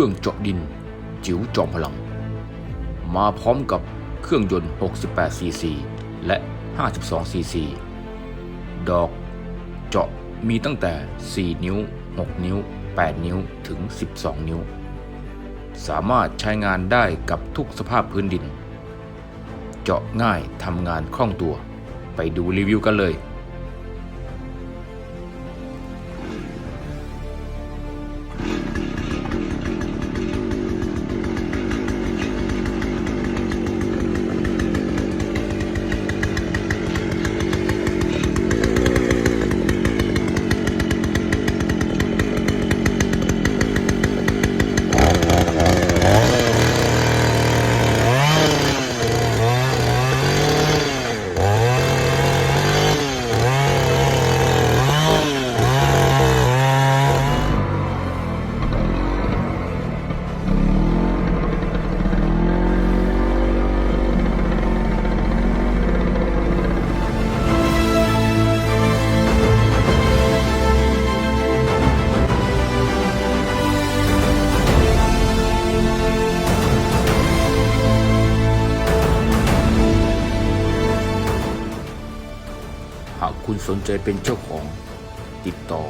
รื่องเจาะดิน จิ๋วจอมพลัง มาพร้อมกับเครื่องยนต์ 68ซีซีและ 52ซีซีดอกเจาะมีตั้งแต่ 4 นิ้ว 6 นิ้ว 8 นิ้ว ถึง 12 นิ้ว สามารถใช้งานได้กับทุกสภาพพื้นดิน เจาะง่ายทำงานคล่องตัว ไปดูรีวิวกันเลยากคุณสนใจเป็นเจ้าของ ติดต่อ